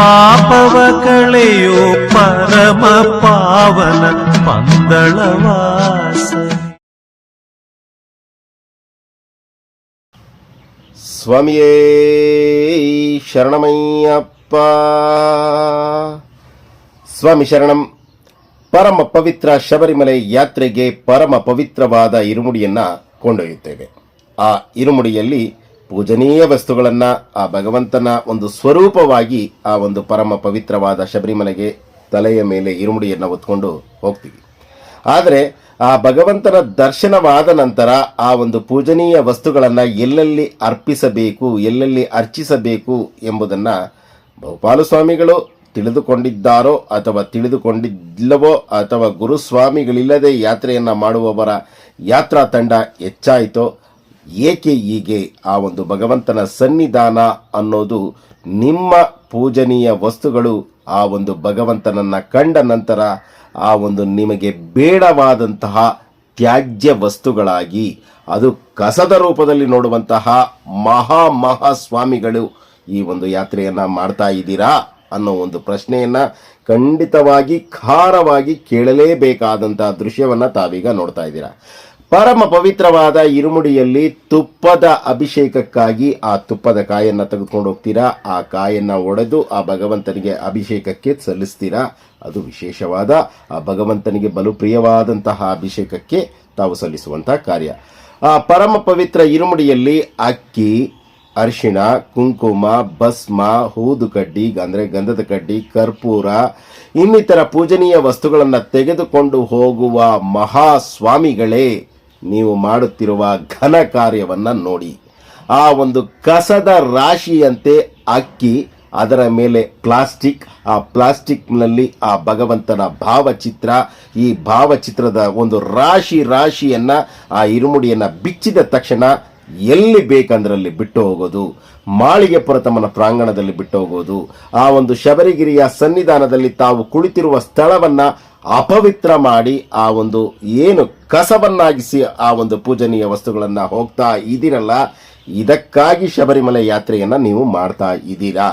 ಪಾಪವ ಕಳೆಯೋ ಪರಮ ಪಾವನ ಪಂದಳವಾಸ ಸ್ವಾಮಿಯೇ ಶರಣಮಯ್ಯಪ್ಪ. ಸ್ವಾಮಿ ಶರಣಂ, ಪರಮ ಪವಿತ್ರ ಶಬರಿಮಲೆ ಯಾತ್ರೆಗೆ ಪರಮ ಪವಿತ್ರವಾದ ಇರುಮುಡಿಯನ್ನ ಕೊಂಡೊಯ್ಯುತ್ತೇವೆ. ಆ ಇರುಮುಡಿಯಲ್ಲಿ ಪೂಜನೀಯ ವಸ್ತುಗಳನ್ನು ಆ ಭಗವಂತನ ಒಂದು ಸ್ವರೂಪವಾಗಿ ಆ ಒಂದು ಪರಮ ಪವಿತ್ರವಾದ ಶಬರಿಮಲೆಗೆ ತಲೆಯ ಮೇಲೆ ಇರುಮುಡಿಯನ್ನು ಹೊತ್ಕೊಂಡು ಹೋಗ್ತೀವಿ. ಆದರೆ ಆ ಭಗವಂತನ ದರ್ಶನವಾದ ನಂತರ ಆ ಒಂದು ಪೂಜನೀಯ ವಸ್ತುಗಳನ್ನು ಎಲ್ಲೆಲ್ಲಿ ಅರ್ಪಿಸಬೇಕು, ಎಲ್ಲೆಲ್ಲಿ ಅರ್ಚಿಸಬೇಕು ಎಂಬುದನ್ನು ಬಹುಪಾಲು ಸ್ವಾಮಿಗಳು ತಿಳಿದುಕೊಂಡಿದ್ದಾರೋ ಅಥವಾ ತಿಳಿದುಕೊಂಡಿಲ್ಲವೋ ಅಥವಾ ಗುರುಸ್ವಾಮಿಗಳಿಲ್ಲದೆ ಯಾತ್ರೆಯನ್ನು ಮಾಡುವವರ ಯಾತ್ರಾ ತಂಡ ಹೆಚ್ಚಾಯಿತೋ ಏಕೆ ಹೀಗೆ? ಆ ಒಂದು ಭಗವಂತನ ಸನ್ನಿಧಾನ ಅನ್ನೋದು ನಿಮ್ಮ ಪೂಜನೀಯ ವಸ್ತುಗಳು, ಆ ಒಂದು ಭಗವಂತನನ್ನ ಕಂಡ ನಂತರ ಆ ಒಂದು ನಿಮಗೆ ಬೇಡವಾದಂತಹ ತ್ಯಾಜ್ಯ ವಸ್ತುಗಳಾಗಿ, ಅದು ಕಸದ ರೂಪದಲ್ಲಿ ನೋಡುವಂತಹ ಮಹಾ ಮಹಾ ಸ್ವಾಮಿಗಳು ಈ ಒಂದು ಯಾತ್ರೆಯನ್ನ ಮಾಡ್ತಾ ಇದ್ದೀರಾ ಅನ್ನೋ ಒಂದು ಪ್ರಶ್ನೆಯನ್ನ ಖಂಡಿತವಾಗಿ ಖಾರವಾಗಿ ಕೇಳಲೇಬೇಕಾದಂತಹ ದೃಶ್ಯವನ್ನ ತಾವೀಗ ನೋಡ್ತಾ ಇದ್ದೀರಾ. ಪರಮ ಪವಿತ್ರವಾದ ಇರುಮುಡಿಯಲ್ಲಿ ತುಪ್ಪದ ಅಭಿಷೇಕಕ್ಕಾಗಿ ಆ ತುಪ್ಪದ ಕಾಯನ್ನು ತೆಗೆದುಕೊಂಡು ಹೋಗ್ತೀರಾ? ಆ ಕಾಯನ್ನು ಒಡೆದು ಆ ಭಗವಂತನಿಗೆ ಅಭಿಷೇಕಕ್ಕೆ ಸಲ್ಲಿಸ್ತೀರಾ? ಅದು ವಿಶೇಷವಾದ, ಆ ಭಗವಂತನಿಗೆ ಬಲು ಪ್ರಿಯವಾದಂತಹ ಅಭಿಷೇಕಕ್ಕೆ ತಾವು ಸಲ್ಲಿಸುವಂತಹ ಕಾರ್ಯ. ಆ ಪರಮ ಪವಿತ್ರ ಇರುಮುಡಿಯಲ್ಲಿ ಅಕ್ಕಿ, ಅರಿಶಿಣ, ಕುಂಕುಮ, ಭಸ್ಮ, ಹೂದು ಕಡ್ಡಿ, ಅಂದರೆ ಗಂಧದ ಕಡ್ಡಿ, ಕರ್ಪೂರ, ಇನ್ನಿತರ ಪೂಜನೀಯ ವಸ್ತುಗಳನ್ನು ತೆಗೆದುಕೊಂಡು ಹೋಗುವ ಮಹಾ ಸ್ವಾಮಿಗಳೇ ನೀವು ಮಾಡುತ್ತಿರುವ ಘನ ಕಾರ್ಯವನ್ನು ನೋಡಿ. ಆ ಒಂದು ಕಸದ ರಾಶಿಯಂತೆ ಅಕ್ಕಿ, ಅದರ ಮೇಲೆ ಪ್ಲಾಸ್ಟಿಕ್, ಆ ಪ್ಲಾಸ್ಟಿಕ್ನಲ್ಲಿ ಆ ಭಗವಂತನ ಭಾವಚಿತ್ರ, ಈ ಭಾವಚಿತ್ರದ ಒಂದು ರಾಶಿ ರಾಶಿಯನ್ನು, ಆ ಇರುಮುಡಿಯನ್ನ ಬಿಚ್ಚಿದ ತಕ್ಷಣ ಎಲ್ಲಿ ಬೇಕಂದ್ರಲ್ಲಿ ಬಿಟ್ಟು ಹೋಗೋದು? ಮಾಳಿಗೆ ಪುರತಮ್ಮನ ಪ್ರಾಂಗಣದಲ್ಲಿ ಬಿಟ್ಟು ಹೋಗೋದು? ಆ ಒಂದು ಶಬರಿಗಿರಿಯ ಸನ್ನಿಧಾನದಲ್ಲಿ ತಾವು ಕುಳಿತಿರುವ ಸ್ಥಳವನ್ನ ಅಪವಿತ್ರ ಮಾಡಿ ಆ ಒಂದು ಏನು ಕಸವನ್ನಾಗಿಸಿ ಆ ಒಂದು ಪೂಜನೀಯ ವಸ್ತುಗಳನ್ನ ಹೋಗ್ತಾ ಇದ್ದೀರಲ್ಲ ಇದಕ್ಕಾಗಿ ಶಬರಿಮಲೆ ಯಾತ್ರೆಯನ್ನ ನೀವು ಮಾಡ್ತಾ ಇದ್ದೀರಾ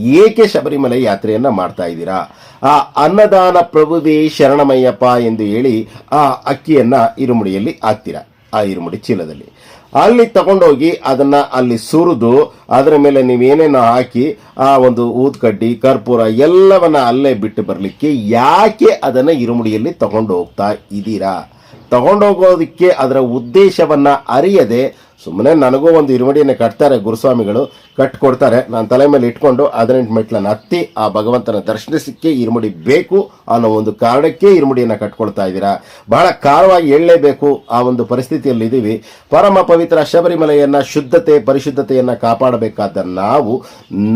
ಏಕೆ ಶಬರಿಮಲೆ ಯಾತ್ರೆಯನ್ನ ಮಾಡ್ತಾ ಇದ್ದೀರಾ ಆ ಅನ್ನದಾನ ಪ್ರಭುವೇ ಶರಣಮಯ್ಯಪ್ಪ ಎಂದು ಹೇಳಿ ಆ ಅಕ್ಕಿಯನ್ನ ಇರುಮುಡಿಯಲ್ಲಿ ಹಾಕ್ತೀರಾ? ಆ ಇರುಮುಡಿ ಚೀಲದಲ್ಲಿ. ಅಲ್ಲಿ ತಗೊಂಡೋಗಿ ಅದನ್ನ ಅಲ್ಲಿ ಸುರಿದು ಅದರ ಮೇಲೆ ನೀವೇನೇನೋ ಹಾಕಿ ಆ ಒಂದು ಊದ್ಕಡ್ಡಿ, ಕರ್ಪೂರ ಎಲ್ಲವನ್ನ ಅಲ್ಲೇ ಬಿಟ್ಟು ಬರಲಿಕ್ಕೆ ಯಾಕೆ ಅದನ್ನ ಇರುಮುಡಿಯಲ್ಲಿ ತಗೊಂಡು ಹೋಗ್ತಾ ಇದ್ದೀರಾ? ತಗೊಂಡೋಗೋದಕ್ಕೆ ಅದರ ಉದ್ದೇಶವನ್ನ ಅರಿಯದೆ ಸುಮ್ಮನೆ ನನಗೂ ಒಂದು ಇರುಮಡಿಯನ್ನು ಕಟ್ತಾರೆ ಗುರುಸ್ವಾಮಿಗಳು, ಕಟ್ಕೊಡ್ತಾರೆ. ನಾನು ತಲೆ ಮೇಲೆ ಇಟ್ಕೊಂಡು ಹದಿನೆಂಟು ಮೆಟ್ಲನ್ನು ಹತ್ತಿ ಆ ಭಗವಂತನ ದರ್ಶನಿಸಕ್ಕೆ ಇರುಮುಡಿ ಬೇಕು ಅನ್ನೋ ಒಂದು ಕಾರಣಕ್ಕೆ ಇರುಮುಡಿಯನ್ನು ಕಟ್ಕೊಳ್ತಾ ಇದ್ದೀರಾ? ಬಹಳ ಕಾರವಾಗಿ ಹೇಳಲೇಬೇಕು ಆ ಒಂದು ಪರಿಸ್ಥಿತಿಯಲ್ಲಿ ಇದ್ದೀವಿ ಪರಮ ಪವಿತ್ರ ಶಬರಿಮಲೆಯನ್ನು ಶುದ್ಧತೆ, ಪರಿಶುದ್ಧತೆಯನ್ನು ಕಾಪಾಡಬೇಕಾದ ನಾವು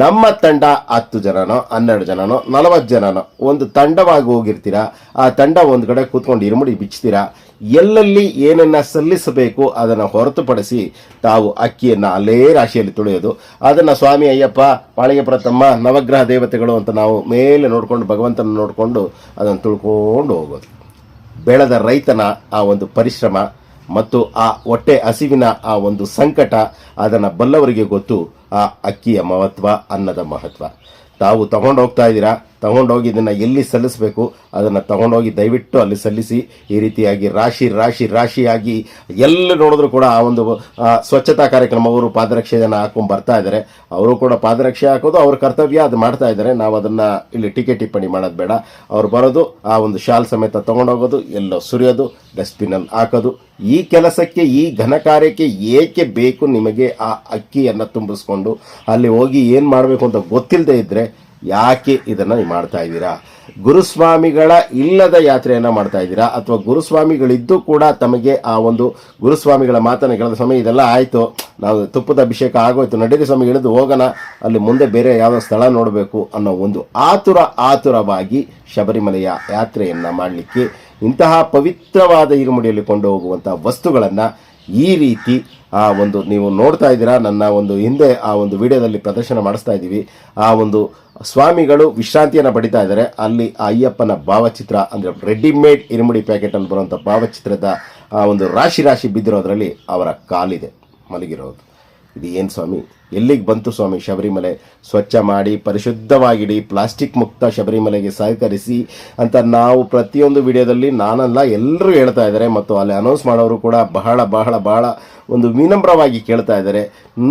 ನಮ್ಮ ತಂಡ ಹತ್ತು ಜನನೋ, ಹನ್ನೆರಡು ಜನನೋ, ನಲವತ್ತು ಜನನೋ ಒಂದು ತಂಡವಾಗಿ ಹೋಗಿರ್ತೀರಾ? ಆ ತಂಡ ಒಂದು ಕಡೆ ಕೂತ್ಕೊಂಡು ಇರುಮುಡಿ ಬಿಚ್ತೀರಾ? ಎಲ್ಲೆಲ್ಲಿ ಏನನ್ನ ಸಲ್ಲಿಸಬೇಕು ಅದನ್ನು ಹೊರತುಪಡಿಸಿ ತಾವು ಅಕ್ಕಿಯನ್ನು ಅಲ್ಲೇ ರಾಶಿಯಲ್ಲಿ ತುಳಿಯೋದು. ಅದನ್ನು ಸ್ವಾಮಿ ಅಯ್ಯಪ್ಪ, ಪಾಳಿಗೆ ಪ್ರಥಮ, ನವಗ್ರಹ ದೇವತೆಗಳು ಅಂತ ನಾವು ಮೇಲೆ ನೋಡಿಕೊಂಡು, ಭಗವಂತನ ನೋಡಿಕೊಂಡು ಅದನ್ನು ತುಳ್ಕೊಂಡು ಹೋಗೋದು. ಬೆಳೆದ ರೈತನ ಆ ಒಂದು ಪರಿಶ್ರಮ ಮತ್ತು ಆ ಹೊಟ್ಟೆ ಹಸಿವಿನ ಆ ಒಂದು ಸಂಕಟ ಅದನ್ನು ಬಲ್ಲವರಿಗೆ ಗೊತ್ತು. ಆ ಅಕ್ಕಿಯ ಮಹತ್ವ, ಅನ್ನದ ಮಹತ್ವ. ತಾವು ತಗೊಂಡು ಹೋಗ್ತಾ ಇದ್ದೀರಾ? ತಗೊಂಡೋಗಿ ಇದನ್ನು ಎಲ್ಲಿ ಸಲ್ಲಿಸಬೇಕು, ಅದನ್ನು ತಗೊಂಡೋಗಿ ದಯವಿಟ್ಟು ಅಲ್ಲಿ ಸಲ್ಲಿಸಿ, ಈ ರೀತಿಯಾಗಿ ರಾಶಿ ರಾಶಿ, ರಾಶಿಯಾಗಿ ಎಲ್ಲಿ ನೋಡಿದ್ರು ಕೂಡ ಆ ಒಂದು ಸ್ವಚ್ಛತಾ ಕಾರ್ಯಕ್ರಮ ಅವರು ಪಾದರಕ್ಷೆಯನ್ನು ಹಾಕೊಂಡು ಬರ್ತಾ ಇದ್ದಾರೆ ಅವರು ಕೂಡ ಪಾದರಕ್ಷೆ ಹಾಕೋದು ಅವ್ರ ಕರ್ತವ್ಯ, ಅದು ಮಾಡ್ತಾ ಇದ್ದಾರೆ ನಾವು ಅದನ್ನು ಇಲ್ಲಿ ಟಿಕೆಟ್ ಟಿಪ್ಪಣಿ ಮಾಡೋದು ಬೇಡ. ಅವ್ರು ಬರೋದು, ಆ ಒಂದು ಶಾಲ್ ಸಮೇತ ತಗೊಂಡೋಗೋದು, ಎಲ್ಲೋ ಸುರಿಯೋದು, ಡಸ್ಟ್ಬಿನಲ್ಲಿ ಹಾಕೋದು. ಈ ಕೆಲಸಕ್ಕೆ, ಈ ಘನ ಕಾರ್ಯಕ್ಕೆ ಏಕೆ ಬೇಕು ನಿಮಗೆ ಆ ಅಕ್ಕಿಯನ್ನು ತುಂಬಿಸ್ಕೊಂಡು, ಅಲ್ಲಿ ಹೋಗಿ ಏನು ಮಾಡಬೇಕು ಅಂತ ಗೊತ್ತಿಲ್ಲದೆ ಇದ್ದರೆ ಯಾಕೆ ಇದನ್ನು ನೀವು ಮಾಡ್ತಾ ಇದ್ದೀರಾ? ಗುರುಸ್ವಾಮಿಗಳ ಇಲ್ಲದ ಯಾತ್ರೆಯನ್ನು ಮಾಡ್ತಾ ಇದ್ದೀರಾ? ಅಥವಾ ಗುರುಸ್ವಾಮಿಗಳಿದ್ದು ಕೂಡ ತಮಗೆ ಆ ಒಂದು ಗುರುಸ್ವಾಮಿಗಳ ಮಾತನ್ನು ಕೇಳಿದ ಸಮಯ ಇದೆಲ್ಲ ಆಯಿತು. ನಾವು ತುಪ್ಪದ ಅಭಿಷೇಕ ಆಗೋಯ್ತು. ನಡೀರಿ ಸ್ವಾಮಿ, ಇಳಿದು ಹೋಗೋಣ. ಅಲ್ಲಿ ಮುಂದೆ ಬೇರೆ ಯಾವುದೋ ಸ್ಥಳ ನೋಡಬೇಕು ಅನ್ನೋ ಒಂದು ಆತುರ ಆತುರವಾಗಿ ಶಬರಿಮಲೆಯ ಯಾತ್ರೆಯನ್ನು ಮಾಡಲಿಕ್ಕೆ ಇಂತಹ ಪವಿತ್ರವಾದ ಇರುಮುಡಿಯಲ್ಲಿ ಕೊಂಡು ಹೋಗುವಂಥ ವಸ್ತುಗಳನ್ನು ಈ ರೀತಿ ಆ ಒಂದು ನೀವು ನೋಡ್ತಾ ಇದ್ದೀರಾ? ನನ್ನ ಒಂದು ಹಿಂದೆ ಆ ಒಂದು ವಿಡಿಯೋದಲ್ಲಿ ಪ್ರದರ್ಶನ ಮಾಡಿಸ್ತಾ ಇದ್ದೀವಿ. ಆ ಒಂದು ಸ್ವಾಮಿಗಳು ವಿಶ್ರಾಂತಿಯನ್ನು ಪಡಿತಾ ಇದ್ದಾರೆ. ಅಲ್ಲಿ ಆ ಅಯ್ಯಪ್ಪನ ಭಾವಚಿತ್ರ, ಅಂದರೆ ರೆಡಿಮೇಡ್ ಇರುಮುಡಿ ಪ್ಯಾಕೆಟಲ್ಲಿ ಬರುವಂಥ ಭಾವಚಿತ್ರದ, ಆ, ಒಂದು ರಾಶಿ ರಾಶಿ ಬಿದ್ದಿರೋದ್ರಲ್ಲಿ ಅವರ ಕಾಲಿದೆ, ಮಲಗಿರೋದು. ಇದು ಏನು ಸ್ವಾಮಿ? ಎಲ್ಲಿಗೆ ಬಂತು ಸ್ವಾಮಿ ಶಬರಿಮಲೆ? ಸ್ವಚ್ಛ ಮಾಡಿ, ಪರಿಶುದ್ಧವಾಗಿಡಿ, ಪ್ಲಾಸ್ಟಿಕ್ ಮುಕ್ತ ಶಬರಿಮಲೆಗೆ ಸಹಕರಿಸಿ ಅಂತ ನಾವು ಪ್ರತಿಯೊಂದು ವಿಡಿಯೋದಲ್ಲಿ ನಾನಲ್ಲ ಎಲ್ಲರೂ ಹೇಳ್ತಾ ಇದ್ದಾರೆ ಮತ್ತು ಅಲ್ಲಿ ಅನೌನ್ಸ್ ಮಾಡೋರು ಕೂಡ ಬಹಳ ಬಹಳ ಬಹಳ ಒಂದು ವಿನಮ್ರವಾಗಿ ಕೇಳ್ತಾ ಇದ್ದಾರೆ.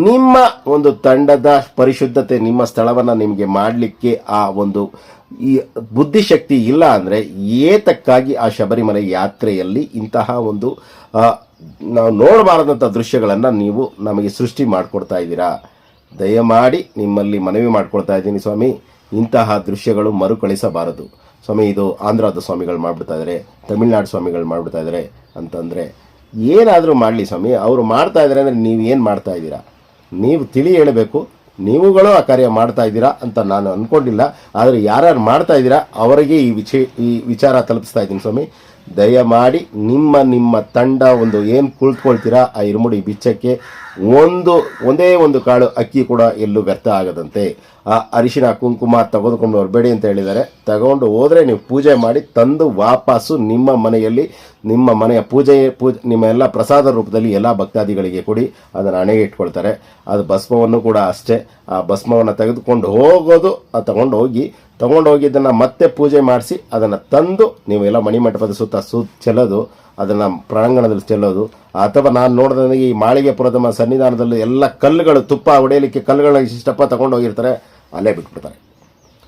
ನಿಮ್ಮ ಒಂದು ತಂಡದ ಪರಿಶುದ್ಧತೆ, ನಿಮ್ಮ ಸ್ಥಳವನ್ನು ನಿಮಗೆ ಮಾಡಲಿಕ್ಕೆ ಆ ಒಂದು ಈ ಬುದ್ಧಿಶಕ್ತಿ ಇಲ್ಲ ಅಂದರೆ ಏತಕ್ಕಾಗಿ ಆ ಶಬರಿಮಲೆ ಯಾತ್ರೆಯಲ್ಲಿ ಇಂತಹ ಒಂದು ನಾವು ನೋಡಬಾರದಂಥ ದೃಶ್ಯಗಳನ್ನು ನೀವು ನಮಗೆ ಸೃಷ್ಟಿ ಮಾಡಿಕೊಡ್ತಾ ಇದ್ದೀರಾ? ದಯಮಾಡಿ ನಿಮ್ಮಲ್ಲಿ ಮನವಿ ಮಾಡ್ಕೊಳ್ತಾ ಇದ್ದೀನಿ ಸ್ವಾಮಿ. ಇಂತಹ ದೃಶ್ಯಗಳು ಮರುಕಳಿಸಬಾರದು. ಸ್ವಾಮಿ, ಇದು ಆಂಧ್ರದ ಸ್ವಾಮಿಗಳು ಮಾಡಿಬಿಡ್ತಾ ಇದ್ದಾರೆ ತಮಿಳ್ನಾಡು ಸ್ವಾಮಿಗಳು ಮಾಡಿಬಿಡ್ತಾ ಇದ್ದಾರೆ ಅಂತಂದರೆ ಏನಾದರೂ ಮಾಡಲಿ ಸ್ವಾಮಿ. ಅವರು ಮಾಡ್ತಾ ಇದ್ದಾರೆ ಅಂದರೆ ನೀವು ಏನು ಮಾಡ್ತಾ ಇದ್ದೀರಾ? ನೀವು ತಿಳಿ ಹೇಳಬೇಕು, ನೀವುಗಳು ಆ ಕಾರ್ಯ ಮಾಡ್ತಾ ಇದ್ದೀರಾ ಅಂತ ನಾನು ಅಂದ್ಕೊಂಡಿಲ್ಲ ಆದರೆ ಯಾರ್ಯಾರು ಮಾಡ್ತಾ ಇದ್ದೀರಾ ಅವರಿಗೆ ಈ ವಿಚೇ, ಈ ವಿಚಾರ ತಲುಪಿಸ್ತಾ ಇದ್ದೀನಿ ಸ್ವಾಮಿ. ದಯಮಾಡಿ ನಿಮ್ಮ ನಿಮ್ಮ ತಂಡ ಒಂದು ಏನು ಕುಳಿತುಕೊಳ್ತೀರಾ ಆ ಇರುಮುಡಿ ಬಿಚ್ಚಕ್ಕೆ ಒಂದು, ಒಂದೇ ಒಂದು ಕಾಳು ಅಕ್ಕಿ ಕೂಡ ಎಲ್ಲೂ ವ್ಯರ್ಥ ಆಗದಂತೆ. ಆ ಅರಿಶಿನ, ಕುಂಕುಮ ತೆಗೆದುಕೊಂಡು ಬರಬೇಡಿ ಅಂತ ಹೇಳಿದ್ದಾರೆ. ತಗೊಂಡು ಹೋದರೆ ನೀವು ಪೂಜೆ ಮಾಡಿ ತಂದು ವಾಪಸ್ಸು ನಿಮ್ಮ ಮನೆಯಲ್ಲಿ, ನಿಮ್ಮ ಮನೆಯ ಪೂಜೆ ಪೂಜೆ, ನಿಮ್ಮ ಎಲ್ಲ ಪ್ರಸಾದ ರೂಪದಲ್ಲಿ ಎಲ್ಲ ಭಕ್ತಾದಿಗಳಿಗೆ ಕೊಡಿ, ಅದನ್ನು ಹಣೆಗೆ ಇಟ್ಕೊಳ್ತಾರೆ. ಅದು ಭಸ್ಮವನ್ನು ಕೂಡ ಅಷ್ಟೇ. ಆ ಭಸ್ಮವನ್ನು ತೆಗೆದುಕೊಂಡು ಹೋಗೋದು ತಗೊಂಡು ಹೋಗಿ, ತಗೊಂಡು ಹೋಗಿದ್ದನ್ನು ಮತ್ತೆ ಪೂಜೆ ಮಾಡಿಸಿ, ಅದನ್ನು ತಂದು ನೀವೆಲ್ಲ ಮಣಿಮಂಟಪದ ಸುತ್ತ ಸು ಚೆಲ್ಲೋದು ಅದನ್ನು ಪ್ರಾಂಗಣದಲ್ಲಿ ಚೆಲ್ಲೋದು. ಅಥವಾ ನಾನು ನೋಡಿದ ನನಗೆ ಈ ಮಾಳಿಗೆಪುರದ ಮ- ಸನ್ನಿಧಾನದಲ್ಲಿ ಎಲ್ಲ ಕಲ್ಲುಗಳು ತುಪ್ಪ ಹೊಡೆಯಲಿಕ್ಕೆ ಕಲ್ಲುಗಳನ್ನ ಇಷ್ಟಪ್ಪ ಹೋಗಿರ್ತಾರೆ, ಅಲ್ಲೇ ಬಿಟ್ಬಿಡ್ತಾರೆ.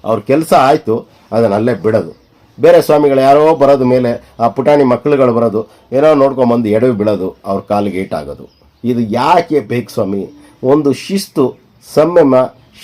ಅವ್ರ ಕೆಲಸ ಆಯಿತು, ಅದನ್ನು ಅಲ್ಲೇ ಬಿಡೋದು. ಬೇರೆ ಸ್ವಾಮಿಗಳು ಯಾರೋ ಬರೋದು ಮೇಲೆ ಆ ಪುಟಾಣಿ ಮಕ್ಕಳುಗಳು ಬರೋದು, ಏನೋ ನೋಡ್ಕೊಂಬಂದು ಎಡವಿ ಬಿಡೋದು ಅವ್ರ ಕಾಲಿಗೆ ಏಟಾಗೋದು ಇದು ಯಾಕೆ ಬೇಕು ಸ್ವಾಮಿ? ಒಂದು ಶಿಸ್ತು, ಸಂಯಮ,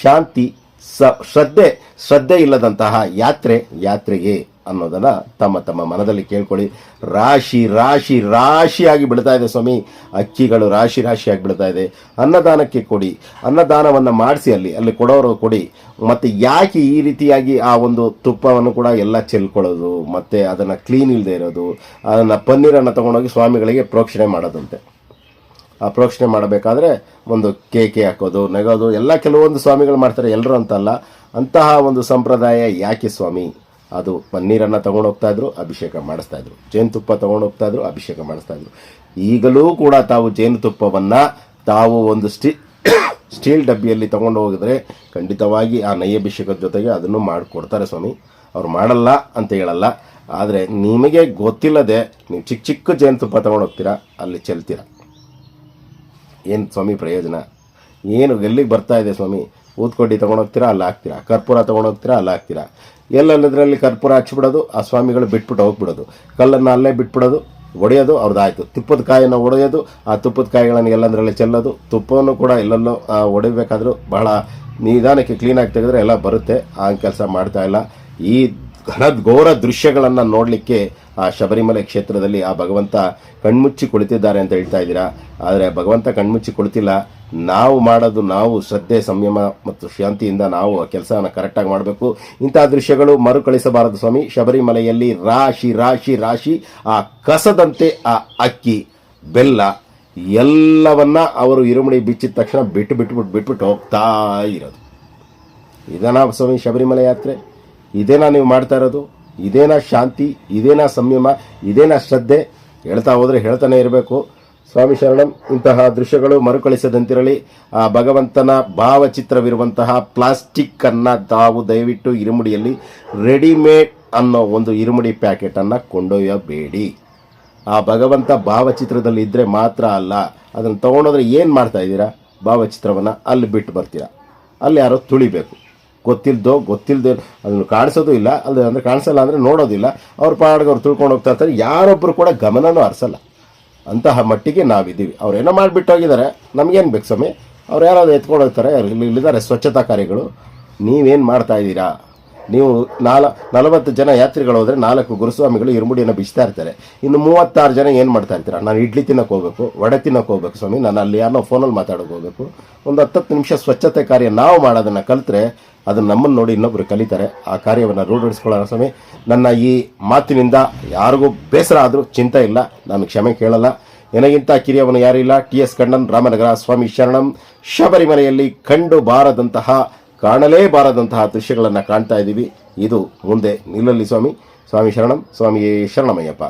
ಶಾಂತಿ, ಸ, ಶ್ರದ್ಧೆ ಶ್ರದ್ಧೆ ಇಲ್ಲದಂತಹ ಯಾತ್ರೆ, ಯಾತ್ರೆಗೆ. ಅನ್ನೋದನ್ನು ತಮ್ಮ ತಮ್ಮ ಮನದಲ್ಲಿ ಕೇಳ್ಕೊಳ್ಳಿ. ರಾಶಿ ರಾಶಿ, ರಾಶಿಯಾಗಿ ಬಿಡ್ತಾ ಇದೆ ಸ್ವಾಮಿ. ಅಕ್ಕಿಗಳು ರಾಶಿ, ರಾಶಿಯಾಗಿ ಬಿಡ್ತಾ ಇದೆ. ಅನ್ನದಾನಕ್ಕೆ ಕೊಡಿ. ಅನ್ನದಾನವನ್ನು ಮಾಡಿಸಿ ಅಲ್ಲಿ ಅಲ್ಲಿ ಕೊಡೋರು ಕೊಡಿ. ಮತ್ತು ಯಾಕೆ ಈ ರೀತಿಯಾಗಿ ಆ ಒಂದು ತುಪ್ಪವನ್ನು ಕೂಡ ಎಲ್ಲ ಚೆಲ್ಕೊಳ್ಳೋದು, ಮತ್ತು ಅದನ್ನು ಕ್ಲೀನ್ ಇಲ್ಲದೆ ಇರೋದು, ಅದನ್ನು ಪನ್ನೀರನ್ನು ತೊಗೊಂಡೋಗಿ ಸ್ವಾಮಿಗಳಿಗೆ ಪ್ರೋಕ್ಷಣೆ ಮಾಡೋದಂತೆ. ಆ ಪ್ರೋಕ್ಷಣೆ ಮಾಡಬೇಕಾದ್ರೆ ಒಂದು ಕೇಕೆ ಹಾಕೋದು, ನೆಗೋದು, ಎಲ್ಲ ಕೆಲವೊಂದು ಸ್ವಾಮಿಗಳು ಮಾಡ್ತಾರೆ. ಎಲ್ಲರೂ ಅಂತಲ್ಲ. ಅಂತಹ ಒಂದು ಸಂಪ್ರದಾಯ ಯಾಕೆ ಸ್ವಾಮಿ? ಅದು ಪನ್ನೀರನ್ನು ಹೋಗ್ತಾ ಇದ್ರು, ಅಭಿಷೇಕ ಮಾಡಿಸ್ತಾ ಇದ್ರು. ಜೇನುತುಪ್ಪ ತಗೊಂಡು ಹೋಗ್ತಾ ಇದ್ರು, ಅಭಿಷೇಕ ಮಾಡಿಸ್ತಾ ಇದ್ರು. ಈಗಲೂ ಕೂಡ ತಾವು ಜೇನುತುಪ್ಪವನ್ನು ತಾವು ಒಂದು ಸ್ಟಿ, ಸ್ಟೀಲ್ ಡಬ್ಬಿಯಲ್ಲಿ ತಗೊಂಡು ಹೋಗಿದ್ರೆ ಖಂಡಿತವಾಗಿ ಆ ನೈಯಭಿಷೇಕದ ಜೊತೆಗೆ ಅದನ್ನು ಮಾಡಿಕೊಡ್ತಾರೆ ಸ್ವಾಮಿ. ಅವ್ರು ಮಾಡಲ್ಲ ಅಂತ ಹೇಳಲ್ಲ. ಆದರೆ ನಿಮಗೆ ಗೊತ್ತಿಲ್ಲದೆ ನೀವು ಚಿಕ್ಕ ಚಿಕ್ಕ ಜೇನುತುಪ್ಪ ತಗೊಂಡು ಹೋಗ್ತೀರಾ, ಅಲ್ಲಿ ಚೆಲ್ತೀರ? ಏನು ಸ್ವಾಮಿ ಪ್ರಯೋಜನ? ಏನು ಎಲ್ಲಿಗೆ ಬರ್ತಾ ಇದೆ ಸ್ವಾಮಿ? ಊದ್ಕೊಡ್ಡಿ ತೊಗೊಂಡೋಗ್ತೀರಾ ಅಲ್ಲಿ ಹಾಕ್ತೀರಾ? ಕರ್ಪೂರ ತೊಗೊಂಡೋಗ್ತೀರಾ ಅಲ್ಲಿ ಹಾಕ್ತೀರಾ? ಎಲ್ಲೆಲ್ಲದರಲ್ಲಿ ಕರ್ಪೂರ ಹಚ್ಬಿಡೋದು, ಆ ಸ್ವಾಮಿಗಳು ಬಿಟ್ಬಿಟ್ಟು ಹೋಗ್ಬಿಡೋದು. ಕಲ್ಲನ್ನು ಅಲ್ಲೇ ಬಿಟ್ಬಿಡೋದು, ಒಡೆಯೋದು, ಅವ್ರದ್ದಾಯಿತು. ತುಪ್ಪದ ಕಾಯನ್ನು ಒಡೆಯೋದು, ಆ ತುಪ್ಪದ ಕಾಯಿಗಳನ್ನು ಎಲ್ಲಂದ್ರಲ್ಲಿ ಚೆಲ್ಲೋದು. ತುಪ್ಪವನ್ನು ಕೂಡ ಎಲ್ಲೆಲ್ಲೋ ಒಡೆಯಬೇಕಾದ್ರೂ ಬಹಳ ನಿಧಾನಕ್ಕೆ ಕ್ಲೀನಾಗಿ ತೆಗೆದ್ರೆ ಎಲ್ಲ ಬರುತ್ತೆ. ಆ ಕೆಲಸ ಮಾಡ್ತಾ ಇಲ್ಲ. ಈ ಘನಘೋರ ದೃಶ್ಯಗಳನ್ನು ನೋಡಲಿಕ್ಕೆ ಆ ಶಬರಿಮಲೆ ಕ್ಷೇತ್ರದಲ್ಲಿ ಆ ಭಗವಂತ ಕಣ್ಮುಚ್ಚಿ ಕುಳಿತಿದ್ದಾರೆ ಅಂತ ಹೇಳ್ತಾ ಇದ್ದೀರಾ. ಆದರೆ ಭಗವಂತ ಕಣ್ಮುಚ್ಚಿ ಕುಳಿತಿಲ್ಲ. ನಾವು ಮಾಡೋದು ನಾವು ಶ್ರದ್ಧೆ, ಸಂಯಮ ಮತ್ತು ಶಾಂತಿಯಿಂದ ನಾವು ಆ ಕೆಲಸನ ಕರೆಕ್ಟಾಗಿ ಮಾಡಬೇಕು. ಇಂತಹ ದೃಶ್ಯಗಳು ಮರುಕಳಿಸಬಾರದು ಸ್ವಾಮಿ. ಶಬರಿಮಲೆಯಲ್ಲಿ ರಾಶಿ ರಾಶಿ ರಾಶಿ, ಆ ಕಸದಂತೆ ಆ ಅಕ್ಕಿ, ಬೆಲ್ಲ ಎಲ್ಲವನ್ನ ಅವರು ಇರುಮುಡಿ ಬಿಚ್ಚಿದ ತಕ್ಷಣ ಬಿಟ್ಟು ಬಿಟ್ಬಿಟ್ಟು ಬಿಟ್ಬಿಟ್ಟು ಹೋಗ್ತಾ ಇರೋದು. ಇದನ್ನ ಸ್ವಾಮಿ ಶಬರಿಮಲೆ ಯಾತ್ರೆ? ಇದೇನಾ ನೀವು ಮಾಡ್ತಾ ಇರೋದು? ಇದೇನಾ ಶಾಂತಿ? ಇದೇನಾ ಸಂಯಮ? ಇದೇನಾ ಶ್ರದ್ಧೆ? ಹೇಳ್ತಾ ಹೋದರೆ ಹೇಳ್ತಾನೆ ಇರಬೇಕು. ಸ್ವಾಮಿ ಶರಣಂ, ಇಂತಹ ದೃಶ್ಯಗಳು ಮರುಕಳಿಸದಂತಿರಲಿ. ಆ ಭಗವಂತನ ಭಾವಚಿತ್ರವಿರುವಂತಹ ಪ್ಲಾಸ್ಟಿಕ್ಕನ್ನು ತಾವು ದಯವಿಟ್ಟು ಇರುಮುಡಿಯಲ್ಲಿ ರೆಡಿಮೇಡ್ ಅನ್ನೋ ಒಂದು ಇರುಮುಡಿ ಪ್ಯಾಕೆಟನ್ನು ಕೊಂಡೊಯ್ಯಬೇಡಿ. ಆ ಭಗವಂತ ಭಾವಚಿತ್ರದಲ್ಲಿ ಇದ್ದರೆ ಮಾತ್ರ ಅಲ್ಲ. ಅದನ್ನು ತೊಗೊಂಡೋದ್ರೆ ಏನು ಮಾಡ್ತಾ ಇದ್ದೀರಾ? ಭಾವಚಿತ್ರವನ್ನು ಅಲ್ಲಿ ಬಿಟ್ಟು ಬರ್ತೀರಾ? ಅಲ್ಲಿ ಯಾರೋ ತುಳಿಬೇಕು. ಗೊತ್ತಿಲ್ದೋ ಗೊತ್ತಿಲ್ಲದೆ ಅದನ್ನು ಕಾಣಿಸೋದು ಇಲ್ಲ ಅಲ್ಲಿ ಅಂದರೆ ಕಾಣಿಸಲ್ಲ ಅಂದರೆ ನೋಡೋದಿಲ್ಲ. ಅವ್ರ ಪಾಡಿಗೆ ಅವ್ರು ತಿಳ್ಕೊಂಡು ಹೋಗ್ತಾ ಇರ್ತಾರೆ. ಯಾರೊಬ್ಬರು ಕೂಡ ಗಮನನೂ ಹರಿಸಲ್ಲ. ಅಂತಹ ಮಟ್ಟಿಗೆ ನಾವಿದ್ದೀವಿ. ಅವ್ರು ಏನೋ ಮಾಡಿಬಿಟ್ಟು ಹೋಗಿದ್ದಾರೆ. ನಮಗೇನು ಬೇಕು ಸ್ವಾಮಿ? ಅವ್ರು ಯಾರಾದ್ರು ಎತ್ಕೊಂಡು ಹೋಗ್ತಾರೆ. ಇಲ್ಲಿ ಇಲ್ಲಿದ್ದಾರೆ ಸ್ವಚ್ಛತಾ ಕಾರ್ಯಗಳು. ನೀವೇನು ಮಾಡ್ತಾ ಇದ್ದೀರಾ? ನೀವು ನಾಲ್, ನಲವತ್ತು ಜನ ಯಾತ್ರಿಗಳು ಹೋದರೆ ನಾಲ್ಕು ಗುರುಸ್ವಾಮಿಗಳು ಇರುಮುಡಿಯನ್ನು ಬಿಚ್ತಾ ಇರ್ತಾರೆ. ಇನ್ನು ಮೂವತ್ತಾರು ಜನ ಏನು ಮಾಡ್ತಾ ಇರ್ತೀರಾ? ನಾನು ಇಡ್ಲಿ ತಿನ್ನಕ್ಕೆ ಹೋಗ್ಬೇಕು, ವಡೆ ತಿನ್ನಕ್ಕೆ ಹೋಗ್ಬೇಕು ಸ್ವಾಮಿ. ನಾನು ಅಲ್ಲಿ ಯಾರನ್ನೋ ಫೋನಲ್ಲಿ ಮಾತಾಡೋಕೆ ಹೋಗ್ಬೇಕು. ಒಂದು ಹತ್ತತ್ತು ನಿಮಿಷ ಸ್ವಚ್ಛತೆ ಕಾರ್ಯ ನಾವು ಮಾಡೋದನ್ನು ಕಲಿತ್ರೆ ಅದನ್ನು ನಮ್ಮನ್ನು ನೋಡಿ ಇನ್ನೊಬ್ಬರು ಕಲಿತಾರೆ. ಆ ಕಾರ್ಯವನ್ನು ರೂಢಿಸ್ಕೊಳ್ಳೋಣ ಸ್ವಾಮಿ. ನನ್ನ ಈ ಮಾತಿನಿಂದ ಯಾರಿಗೂ ಬೇಸರ ಆದರೂ ಚಿಂತೆ ಇಲ್ಲ. ನಾನು ಕ್ಷಮೆ ಕೇಳಲ್ಲ. ನನಗಿಂತ ಕಿರಿಯವನು ಯಾರಿಲ್ಲ ಟಿ ಎಸ್ ಕಣ್ಣನ್, ರಾಮನಗರ ಸ್ವಾಮಿ ಶರಣಂ. ಶಬರಿಮಲೆಯಲ್ಲಿ ಕಂಡು ಬಾರದಂತಹ ಕಾಣಲೇಬಾರದಂತಹ ದೃಶ್ಯಗಳನ್ನು ಕಾಣ್ತಾ ಇದ್ದೀವಿ ಇದು ಮುಂದೆ ನಿಲ್ಲಲಿ ಸ್ವಾಮಿ. ಸ್ವಾಮಿ ಶರಣಂ. ಸ್ವಾಮಿ ಶರಣಮಯ್ಯಪ್ಪ.